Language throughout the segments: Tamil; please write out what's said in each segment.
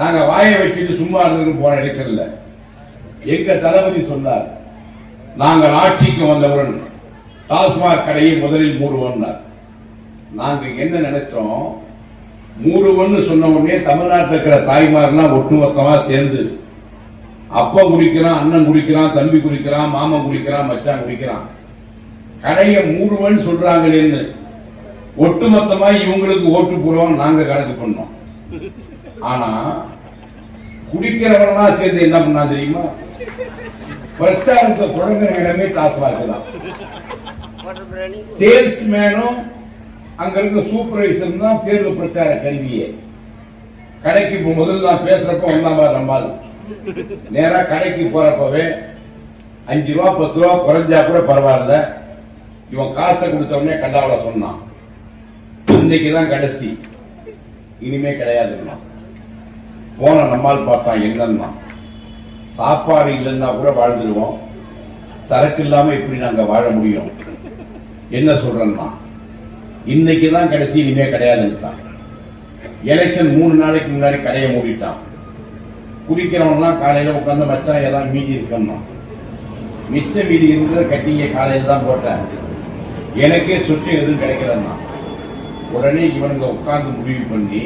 நாங்க வாயை வச்சுட்டு சும்மா இருந்தது போன எலெக்ஷன்ல எங்க தளபதி சொன்னார் நாங்கள் ஆட்சிக்கு வந்தவுடன் டாஸ்மாக் கடையை முதலில் மூடுவோம்னார். நாங்க என்ன நினைச்சோம் மூடுவோம்னு சொன்ன உடனே தமிழ்நாட்டில் இருக்கிற தாய்மார்லாம் ஒட்டுமொத்தமா சேர்ந்து அப்பா குடிக்கிறான் அண்ணன் குடிக்கிறான் தம்பி குடிக்கிறான் மாமன் குடிக்கிறான் மச்சான் குடிக்கிறான். கடையை மூடுவேன்னு சொல்றாங்களேன்னு ஒட்டுமொத்தமா இவங்களுக்கு ஓட்டு போடுவோம் நாங்க கணக்கு பண்ணோம். ஆனா குடிக்கிறவனா சேர்ந்து என்ன பண்ணா தெரியுமா? பிரச்சாரத்தை தொடங்குற இடமே டாஸ்மாக் தான். சேல்ஸ்மேனும் அங்க இருக்க சூப்பர்வைசர் தான் தேர்தல் பிரச்சார கல்வியே. கடைக்கு இப்ப முதல்ல நான் பேசுறப்ப வந்தாமா நம்மால் நேரா கடைக்கு போறப்பவே அஞ்சு ரூபா பத்து ரூபா குறைஞ்சா கூட பரவாயில்ல. இவன் காசை கொடுத்தவனே கண்டாவள சொன்னான். இன்னைக்கு தான் கடைசி. இனிமே கிடையாதுன்னா போன நம்மால் பார்த்தான் என்னன்னா சாப்பாடு இல்லைன்னா கூட வாழ்ந்துருவோம். சரக்கு இல்லாம எப்படி நாங்க வாழ முடியும்? என்ன சொல்றேன்னா இன்னைக்கு தான் கடைசி இனிமே கிடையாதுன்னுட்டான். எலெக்ஷன் மூணு நாளைக்கு முன்னாடி கடையை மூடிட்டான். குடிக்கிறவன்லாம் காலையில உட்காந்து மச்சான் ஏதாவது மீதி இருக்கணும்? மிச்ச மீதி இருந்ததை கட்டிங்க காலையில் தான் போட்டேன். எனக்கே சுற்று எதுவும் கிடைக்கலன்னா உடனே இவனுங்க உட்கார்ந்து முடிவு பண்ணி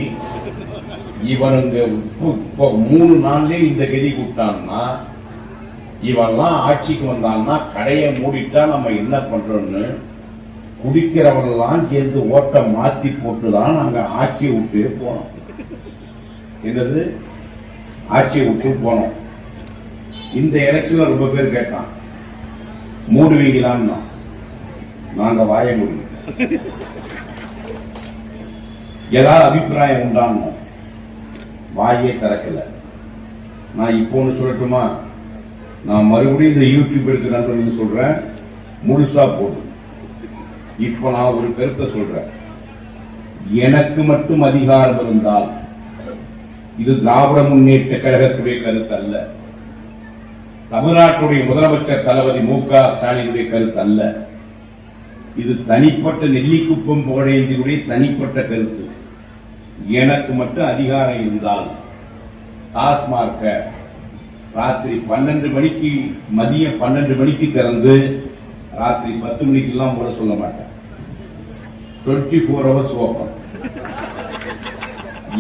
இவனுங்க இப்போ- மூணு நாள்லயே இந்த கதி கூப்பிட்டான்னா இவன்லாம் ஆட்சிக்கு வந்தான்னா கடையை மூடிட்டா நம்ம என்ன பண்றோம்னு குடிக்கிறவன்லாம் சேர்ந்து ஓட்டை மாத்தி போட்டு தான் நாங்க ஆட்சி விட்டு போனோம் என்னது? ஆட்சியை விட்டு போனோம் இந்த எலெக்ஷன்ல ரொம்ப பேர் கேட்டான். மூடுவீங்களான்னா நாங்க வாய முடியும் ஏதாவது அபிப்பிராயம் உண்டானோம் வாயே திறக்கல. நான் இப்போ ஒன்று சொல்லட்டுமா? நான் மறுபடியும் இந்த யூடியூப் எடுத்து நண்பர்கள் சொல்றேன். முழுசா போடும் இப்போ நான் ஒரு கருத்தை சொல்றேன். எனக்கு மட்டும் அதிகாரம் இருந்தால் இது திராவிட முன்னேற்ற கழகத்துடைய கருத்து அல்ல. தமிழ்நாட்டுடைய முதலமைச்சர் தளபதி மு க ஸ்டாலினுடைய கருத்து அல்ல. இது தனிப்பட்ட நெல்லிக்குப்பம் புகழேந்தியுடைய தனிப்பட்ட கருத்து. எனக்கு மட்டும் அதிகாரம் இருந்தால் டாஸ்மாக ராத்திரி பன்னெண்டு மணிக்கு மதியம் பன்னெண்டு மணிக்கு திறந்து ராத்திரி பத்து மணிக்கெல்லாம் கூட சொல்ல மாட்டேன். டுவெண்ட்டி ஃபோர் ஹவர்ஸ் ஓப்பன்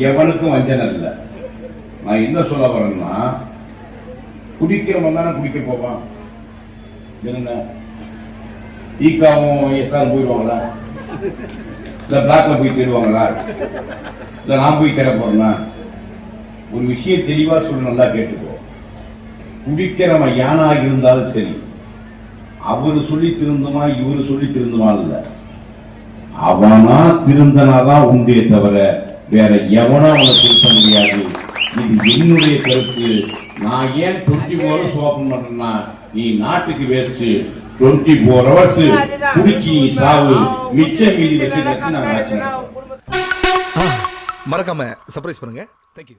எவனுக்கும் வஞ்சனை இல்லை. நான் என்ன சொல்ல வரேன்னா குடிக்கிறவன் தானே குடிக்க போவான். என்ன ஈக்காவும் எஸ்ஆர் போயிடுவாங்களா இல்லை பிளாக்ல போய் தேடுவாங்களா? இல்லை நான் போய் தேட போறேன்னா ஒரு விஷயம் தெளிவா சொல்லி நல்லா கேட்டுக்கோ. குடிக்கிறவன் யானாக இருந்தாலும் சரி அவரு சொல்லி திருந்துமா இவரு சொல்லி திருந்துமா இல்ல. அவனா திருந்தனாதான் உண்டே தவிர வேற எவனா அவனை திருத்த முடியாது. இது என்னுடைய கருத்து. நான் ஏன் டுவெண்ட்டி ஃபோர் ஹவர்ஸ் ஓபன் பண்றேன்னா நீ நாட்டுக்கு வேஸ்ட்டு. டுவெண்ட்டி ஃபோர் ஹவர்ஸ் நீ சாவு மிச்ச மீதி வச்சு நான் மறக்காம சர்ப்ரைஸ் பண்ணுங்க தேங்க்யூ